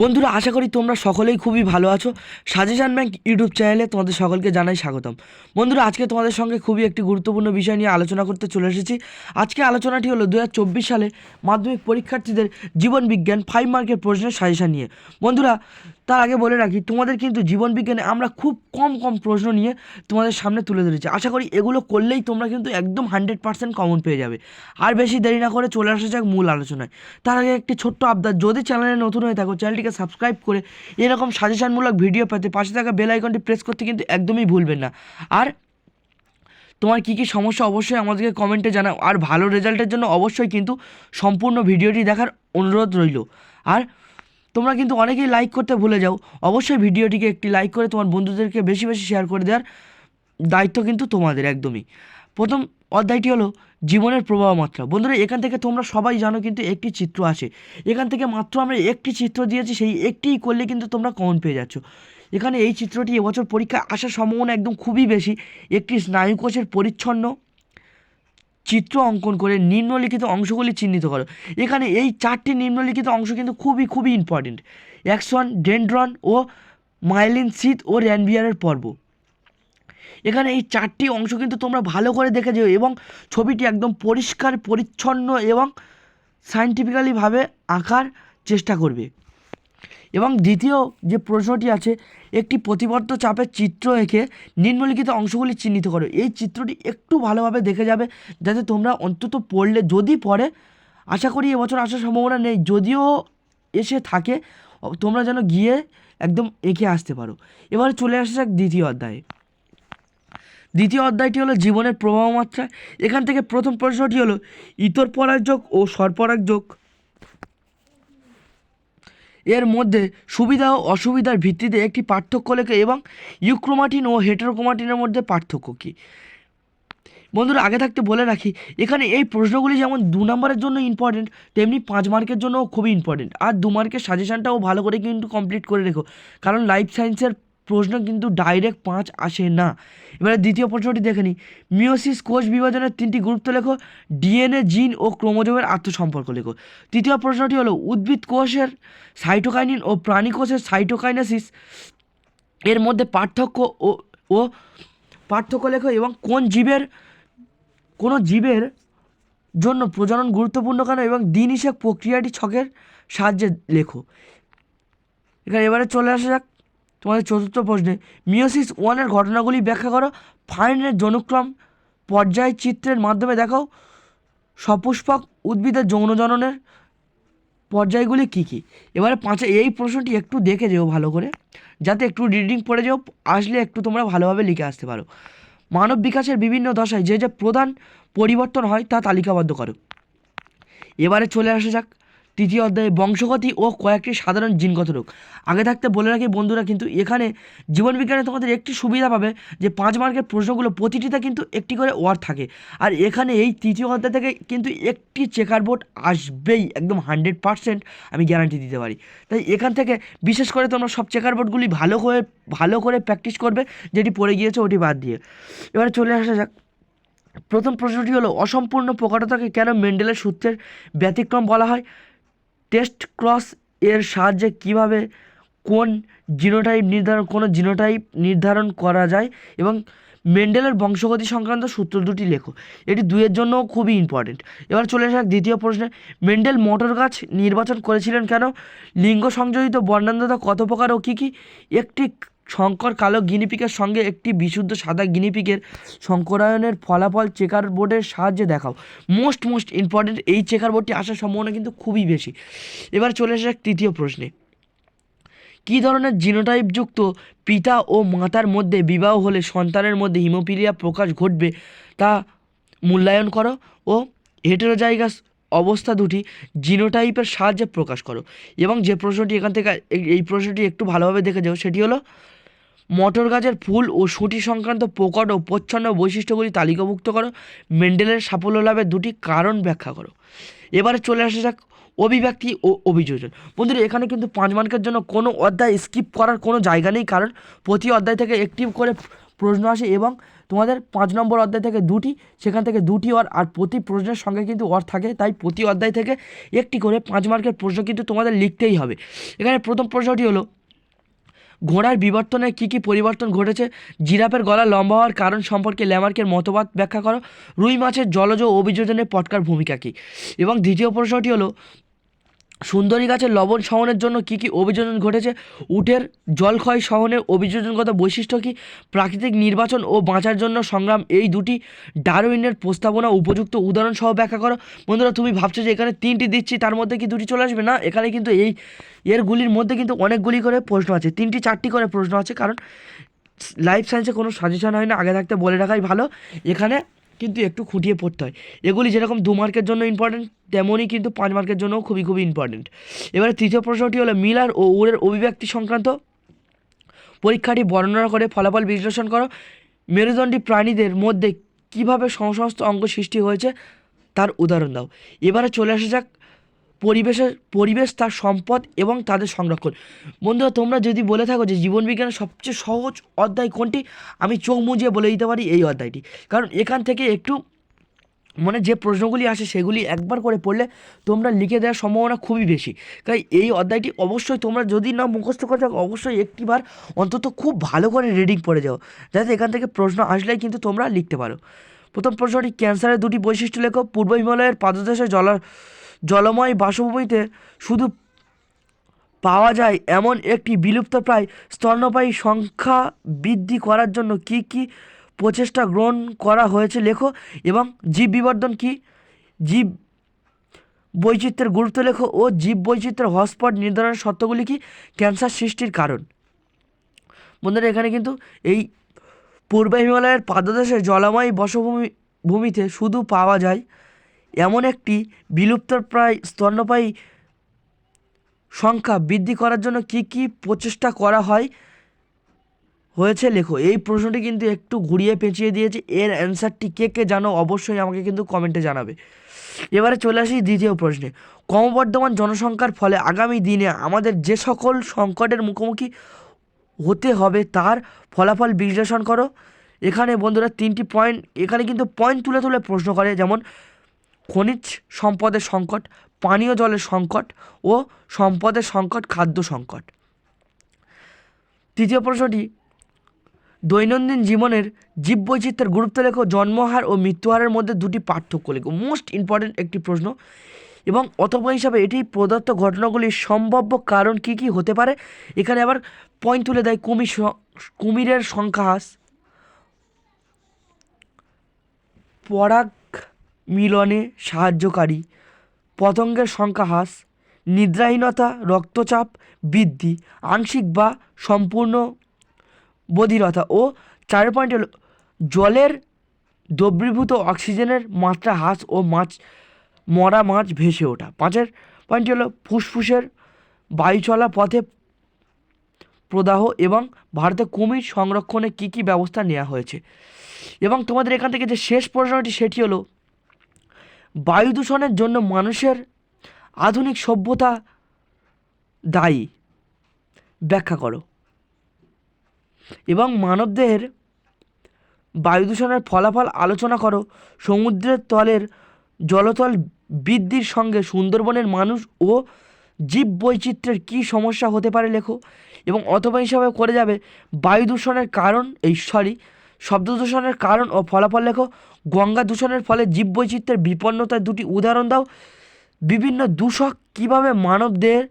বন্ধুরা, আশা করি তোমরা সকলেই খুবই ভালো আছো। সাজেশান ব্যাংক ইউটিউব চ্যানেলে তোমাদের সকলকে জানাই স্বাগতম। বন্ধুরা, আজকে তোমাদের সঙ্গে খুবই একটি গুরুত্বপূর্ণ বিষয় নিয়ে আলোচনা করতে চলে এসেছি। আজকে আলোচনাটি হলো দু হাজার চব্বিশ সালে মাধ্যমিক পরীক্ষার্থীদের জীবন বিজ্ঞান ফাইভ মার্কের প্রশ্নের সাজেশান নিয়ে। বন্ধুরা তার আগে বলে রাখি, তোমাদের কিন্তু জীবন বিজ্ঞানে আমরা খুব কম কম প্রশ্ন নিয়ে তোমাদের সামনে তুলে ধরেছি। আশা করি এগুলো করলেই তোমরা কিন্তু একদম হান্ড্রেড পার্সেন্ট কমন পেয়ে যাবে। আর বেশি দেরি না করে চলে আসা যাক মূল আলোচনায়। তার আগে একটি ছোট্ট আবদার যদি চ্যানেলে নতুন হয়ে থাকো চ্যানেলটিকে সাবস্ক্রাইব করে এরকম সাজেশনমূলক ভিডিও পেতে পাশে থাকা বেল আইকনটি প্রেস করতে কিন্তু একদমই ভুলবেন না। আর তোমার কী কী সমস্যা, অবশ্যই আমাদেরকে কমেন্টে জানাও। আর ভালো রেজাল্টের জন্য অবশ্যই কিন্তু সম্পূর্ণ ভিডিওটি দেখার অনুরোধ রইল। আর তোমরা কিন্তু অনেকেই লাইক করতে ভুলে যাও। অবশ্যই ভিডিওটিকে একটি লাইক করে তোমার বন্ধুদেরকে বেশি বেশি শেয়ার করে দেওয়ার দায়িত্ব কিন্তু তোমাদের একদমই। প্রথম অধ্যায়টি হলো জীবনের প্রবাহ মাত্রা বন্ধুরা, এখান থেকে তোমরা সবাই জানো কিন্তু একটি চিত্র আছে। এখান থেকে মাত্র আমরা একটি চিত্র দিয়েছি, সেই একটিই করলে কিন্তু তোমরা কমন পেয়ে যাচ্ছ। এখানে এই চিত্রটি এবছর পরীক্ষায় আসার সম্ভাবনা একদম খুবই বেশি। একটি স্নায়ুকোষের পরিচ্ছন্ন চিত্র অঙ্কন করে নিম্নলিখিত অংশগুলি চিহ্নিত করো। এখানে এই চারটি নিম্নলিখিত অংশ কিন্তু খুবই খুবই ইম্পর্টেন্ট অ্যাকশন ডেন্ড্রন ও মাইলিন শীত ও র্যানবিয়ারের পর্ব। এখানে এই চারটি অংশ কিন্তু তোমরা ভালো করে দেখে যেও এবং ছবিটি একদম পরিষ্কার, পরিচ্ছন্ন এবং সায়েন্টিফিক্যালিভাবে আঁকার চেষ্টা করবে। এবং দ্বিতীয় যে প্রশ্নটি আছে, একটি প্রতিবদ্ধ চাপের চিত্র এঁকে নিম্নলিখিত অংশগুলি চিহ্নিত করো। এই চিত্রটি একটু ভালোভাবে দেখে যাবে, যাতে তোমরা অন্তত পড়লে যদি পড়ে, আশা করি এবছর আসার সম্ভাবনা নেই। যদিও এসে থাকে, তোমরা যেন গিয়ে একদম এঁকে আসতে পারো। এবার চলে আসা যাক দ্বিতীয় অধ্যায়ে। দ্বিতীয় অধ্যায়টি হলো জীবনের প্রবাহ মাত্রা এখান থেকে প্রথম প্রশ্নটি হলো ইতর পরাগযোগ ও স্বরপরাগযোগ এর মধ্যে সুবিধা ও অসুবিধার ভিত্তিতে একটি পার্থক্য লেখে এবং ইউক্রোমাটিন ও হেটারোক্রোমাটিনের মধ্যে পার্থক্য কী? বন্ধুরা, আগে থাকতে বলে রাখি, এখানে এই প্রশ্নগুলি যেমন দু নম্বরের জন্য ইম্পর্টেন্ট তেমনি পাঁচ মার্কের জন্যও খুবই ইম্পর্টেন্ট আর দু মার্কের সাজেশানটাও ভালো করে কিন্তু কমপ্লিট করে রেখো। কারণ লাইফ সায়েন্সের প্রশ্ন কিন্তু ডাইরেক্ট পাঁচ আসে না। এবারে দ্বিতীয় প্রশ্নটি দেখে নিই। মিওসিস কোষ বিভাজনের তিনটি গুরুত্ব লেখো। ডিএনএ, জিন ও ক্রোমোজোমের আত্মসম্পর্ক লেখো। তৃতীয় প্রশ্নটি হলো, উদ্ভিদ কোষের সাইটোকাইনিন ও প্রাণী কোষের সাইটোকাইনাসিস এর মধ্যে পার্থক্য ও ও পার্থক্য লেখো এবং কোন জীবের, কোনো জীবের জন্য প্রজনন গুরুত্বপূর্ণ কেন এবং দিন হিসেব প্রক্রিয়াটি ছকের সাহায্যে লেখো। এখানে এবারে চলে আসা যাক। তোমাদের চতুর্থ প্রশ্নে মিওসিস ওয়ানের ঘটনাগুলি ব্যাখ্যা করো। ফাইনের জনুক্রম, পর্যায় চিত্রের মাধ্যমে দেখাও। সপুষ্পক উদ্ভিদের যৌন জননের পর্যায়গুলি কী কী? এবারে পাঁচে এই প্রশ্নটি একটু দেখে যেও ভালো করে। যাতে একটু রিডিং পড়ে যেও, আসলে একটু তোমরা ভালোভাবে লিখে আসতে পারো। মানব বিকাশের বিভিন্ন দশায় যে যে প্রধান পরিবর্তন হয় তা তালিকাবদ্ধ করো। এবারে চলে আসা যাক। তৃতীয় অধ্যায়ে বংশগতি ও কয়েকটি সাধারণ জিনগত রোগ আগে থাকতে বলে রাখি বন্ধুরা, কিন্তু এখানে জীবনবিজ্ঞানে তোমাদের একটি সুবিধা পাবে যে পাঁচ মার্কের প্রশ্নগুলো প্রতিটিতে কিন্তু একটি করে ওয়ার্ড থাকে। আর এখানে এই তৃতীয় অধ্যায় থেকে কিন্তু একটি চেকার বোর্ড আসবেই, একদম হান্ড্রেড পারসেন্ট আমি গ্যারান্টি দিতে পারি। তাই এখান থেকে বিশেষ করে তোমরা সব চেকার বোর্ডগুলি ভালো করে ভালো করে প্র্যাকটিস করবে, যেটি পড়ে গিয়েছে ওটি বাদ দিয়ে। এবারে চলে আসা যাক। প্রথম প্রশ্নটি হলো, অসম্পূর্ণ প্রকারতাকে কেন মেন্ডেলের সূত্রের ব্যতিক্রম বলা হয়? টেস্ট ক্রস এর সাহায্যে কীভাবে কোন জিনোটাইপ নির্ধারণ, কোনো জিনোটাইপ নির্ধারণ করা যায় এবং মেন্ডেলের বংশগতি সংক্রান্ত সূত্র দুটি লেখো। এটি দুয়ের জন্য খুবই ইম্পর্টেন্ট এবার চলে আসা দ্বিতীয় প্রশ্নে, মেন্ডেল মোটর গাছ নির্বাচন করেছিলেন কেন? লিঙ্গ সংযোজিত বর্ণান্ধতা কত প্রকার ও কী কী? একটি শঙ্কর কালো গিনিপিকের সঙ্গে একটি বিশুদ্ধ সাদা গিনিপিকের শঙ্করায়নের ফলাফল চেকার বোর্ডের সাহায্যে দেখাও। মোস্ট মোস্ট ইম্পর্টেন্ট এই চেকার বোর্ডটি আসার সম্ভাবনা কিন্তু খুবই বেশি। এবার চলে আসা তৃতীয় প্রশ্নে। কী ধরনের জিনোটাইপযুক্ত পিতা ও মাতার মধ্যে বিবাহ হলে সন্তানের মধ্যে হিমোপিলিয়া প্রকাশ ঘটবে তা মূল্যায়ন করো ও হেটেরোজাইগাস অবস্থা দুটি জিনোটাইপের সাহায্যে প্রকাশ করো। এবং যে প্রশ্নটি এখান থেকে এই প্রশ্নটি একটু ভালোভাবে দেখে যাও, সেটি হলো মটর গাছের ফুল ও সুটি সংক্রান্ত প্রকট ও প্রচ্ছন্ন বৈশিষ্ট্যগুলি তালিকাভুক্ত করো। মেন্ডেলের সাফল্য লাভের দুটি কারণ ব্যাখ্যা করো। এবারে চলে আসা যাক অভিব্যক্তি ও অভিযোজন। বন্ধুরা, এখানে কিন্তু পাঁচ মার্কের জন্য কোনো অধ্যায় স্কিপ করার কোনো জায়গা নেই, কারণ প্রতি অধ্যায় থেকে একটি করে প্রশ্ন আসে এবং তোমাদের পাঁচ নম্বর অধ্যায় থেকে দুটি, সেখান থেকে দুটি ওয়ার আর প্রতি প্রশ্নের সঙ্গে কিন্তু ওয়ার থাকে, তাই প্রতি অধ্যায় থেকে একটি করে পাঁচ মার্কের প্রশ্ন কিন্তু তোমাদের লিখতেই হবে। এখানে প্রথম প্রশ্নটি হলো ঘোড়ার বিবর্তনে কী কী পরিবর্তন ঘটেছে? জিরাফের গলা লম্বা হওয়ার কারণ সম্পর্কে ল্যামার্কের মতবাদ ব্যাখ্যা করো। রুই মাছের জলজ অভিযোজনে পটকার ভূমিকা কী? এবং দ্বিতীয় প্রশ্নটি হলো সুন্দরী গাছের লবণ সহনের জন্য কী কী অভিযোজন ঘটেছে? উটের জলক্ষয় সহনের অভিযোজনগত বৈশিষ্ট্য কী? প্রাকৃতিক নির্বাচন ও বাঁচার জন্য সংগ্রাম এই দুটি ডারউইনের প্রস্তাবনা উপযুক্ত উদাহরণ সহ ব্যাখ্যা করো। বন্ধুরা, তুমি ভাবছ যে এখানে তিনটি দিচ্ছি, তার মধ্যে কি দুটি চলে আসবে? না, এখানে কিন্তু এই এরগুলির মধ্যে কিন্তু অনেকগুলি করে প্রশ্ন আছে। তিনটি চারটি করে প্রশ্ন আছে, কারণ লাইফ সায়েন্সে কোনো সাজেশন হয় না, আগে থাকতে বলে রাখাই ভালো। এখানে কিন্তু একটু খুঁটিয়ে পড়তে হয়। এগুলি যেরকম দু মার্কের জন্য ইম্পর্টেন্ট তেমনই কিন্তু পাঁচ মার্কের জন্যও খুবই খুবই ইম্পর্টেন্ট এবারে তৃতীয় প্রশ্নটি হলো, মিলার ও উড়ের অভিব্যক্তি সংক্রান্ত। পরীক্ষাটি বর্ণনা করে ফলাফল বিশ্লেষণ করো। মেরুদণ্ডী প্রাণীদের মধ্যে কীভাবে সমস্ত অঙ্গ সৃষ্টি হয়েছে? তার উদাহরণ দাও। এবারে চলে আসা যাক পরিবেশের পরিবেশ, তার সম্পদ এবং তাদের সংরক্ষণ। বন্ধুরা, তোমরা যদি বলে থাকো যে জীবনবিজ্ঞানের সবচেয়ে সহজ অধ্যায় কোনটি, আমি চোখ মুজিয়ে বলে দিতে পারি এই অধ্যায়টি। কারণ এখান থেকে একটু মানে যে প্রশ্নগুলি আসে সেগুলি একবার করে পড়লে তোমরা লিখে দেওয়ার সম্ভাবনা খুবই বেশি। তাই এই অধ্যায়টি অবশ্যই তোমরা যদি না মুখস্থ করে থাকো, অবশ্যই একটিবার অন্তত খুব ভালো করে রিডিং পড়ে যাও, যাতে এখান থেকে প্রশ্ন আসলেই কিন্তু তোমরা লিখতে পারো। প্রথম প্রশ্নটি, ক্যান্সারের দুটি বৈশিষ্ট্য লেখো। পূর্ব হিমালয়ের পাদদেশে জল জলময় বাসভূমিতে শুধু পাওয়া যায় এমন একটি বিলুপ্তপ্রায় স্তন্যপায়ী সংখ্যা বৃদ্ধি করার জন্য কি কি প্রচেষ্টা গ্রহণ করা হয়েছে লেখো, এবং জীব বিবর্ধন কি? জীব বৈচিত্র্যের গুরুত্ব লেখো ও জীব বৈচিত্র্যের হটস্পট নির্ধারণের শর্তগুলি কি? ক্যান্সার সৃষ্টির কারণ। বন্ধুরা, এখানে কিন্তু এই পূর্ব হিমালয়ের পাদদেশে জলময় বসভূমি ভূমিতে শুধু পাওয়া যায় এমন একটি বিলুপ্তপ্রায় স্তন্যপায়ী সংখ্যা বৃদ্ধি করার জন্য কি কি প্রচেষ্টা করা হয় হয়েছে লেখো। এই প্রশ্নটি কিন্তু একটু ঘুরিয়ে পেঁচিয়ে দিয়েছে। এর অ্যান্সারটি কে কে জানো অবশ্যই আমাকে কিন্তু কমেন্টে জানাবে। এবারে চলে আসি দ্বিতীয় প্রশ্নে। ক্রমবর্ধমান জনসংখ্যার ফলে আগামী দিনে আমাদের যে সকল সংকটের মুখোমুখি হতে হবে তার ফলাফল বিশ্লেষণ করো। এখানে বন্ধুরা তিনটি পয়েন্ট এখানে কিন্তু পয়েন্ট তুলে তুলে প্রশ্ন করে, যেমন খনিজ সম্পদের সংকট, পানীয় জলের সংকট ও সম্পদের সংকট, খাদ্য সংকট। তৃতীয় প্রশ্নটি, দৈনন্দিন জীবনের জীববৈচিত্র্যের গুরুত্ব লেখো, জন্মহার ও মৃত্যুহারের মধ্যে দুটি পার্থক্য লেখো। মোস্ট ইম্পর্ট্যান্ট একটি প্রশ্ন, এবং অথবা হিসাবে এটি প্রদত্ত ঘটনাগুলির সম্ভাব্য কারণ কি কি হতে পারে? এখানে আবার পয়েন্ট তুলে দেয় কুমির কুমিরের সংখ্যা হ্রাস, পরাগ মিলনে সাহায্যকারী। পতঙ্গের সংখ্যা হ্রাস, নিদ্রাহীনতা, রক্তচাপ বৃদ্ধি, আংশিক বা সম্পূর্ণ বধিরতা ও চার পয়েন্ট জলের দ্রবীভূত অক্সিজেনের মাত্রা হ্রাস ও মাছ, মরা মাছ ভেসে ওঠা। পাঁচের পয়েন্টটি হলো ফুসফুসের বায়ু চলা পথে প্রদাহ এবং ভারতে কুমির সংরক্ষণে কী কী ব্যবস্থা নেওয়া হয়েছে? এবং তোমাদের এখান থেকে যে শেষ প্রশ্নটি, সেটি হলো বায়ু দূষণের জন্য মানুষের আধুনিক সভ্যতা দায়ী। ব্যাখ্যা করো। এবং মানবদেহের বায়ু দূষণের ফলাফল আলোচনা করো। সমুদ্রের তলের জলতল বৃদ্ধির সঙ্গে সুন্দরবনের মানুষ ও জীব বৈচিত্র্যের কী সমস্যা হতে পারে লেখো। এবং অথবা হিসাবে করে যাবে, বায়ু দূষণের কারণ, এই সরি শব্দ দূষণের কারণ ও ফলাফল লেখো। গঙ্গা দূষণের ফলে জীববৈচিত্র্যের বিপন্নতার দুটি উদাহরণ দাও। বিভিন্ন দূষক কীভাবে মানবদেহের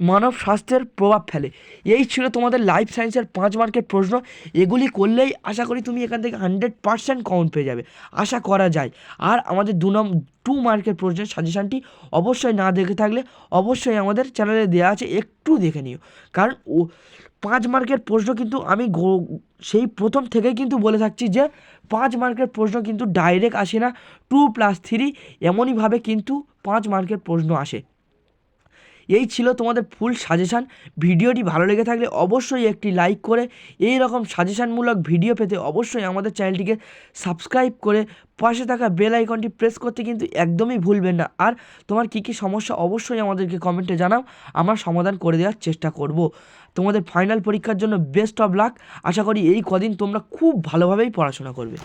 মানব স্বাস্থ্যের প্রভাব ফেলে। এই ছিল তোমাদের লাইফ সায়েন্সের পাঁচ মার্কের প্রশ্ন। এগুলি করলেই আশা করি তুমি এখান থেকে হান্ড্রেড পার্সেন্ট কাউন্ট পেয়ে যাবে। আশা করা যায়। আর আমাদের দু নম টু মার্কের প্রশ্নের সাজেশানটি অবশ্যই না দেখে থাকলে অবশ্যই আমাদের চ্যানেলে দেওয়া আছে, একটু দেখে নিও। কারণ ও, পাঁচ মার্কের প্রশ্ন কিন্তু আমি সেই প্রথম থেকেই কিন্তু বলে থাকছি যে, পাঁচ মার্কের প্রশ্ন কিন্তু ডাইরেক্ট আসে না। টু প্লাস থ্রি এমনইভাবে কিন্তু পাঁচ মার্কের প্রশ্ন আসে। এই ছিল তোমাদের ফুল সাজেশান ভিডিওটি ভালো লেগে থাকলে অবশ্যই একটি লাইক করে এই রকম সাজেশানমূলক ভিডিও পেতে অবশ্যই আমাদের চ্যানেলটিকে সাবস্ক্রাইব করে পাশে থাকা বেল আইকনটি প্রেস করতে কিন্তু একদমই ভুলবেন না। আর তোমার কী কী সমস্যা অবশ্যই আমাদেরকে কমেন্টে জানাও, আমরা সমাধান করে দেওয়ার চেষ্টা করব। তোমাদের ফাইনাল পরীক্ষার জন্য বেস্ট অফ লাক আশা করি এই কদিন তোমরা খুব ভালোভাবেই পড়াশোনা করবে।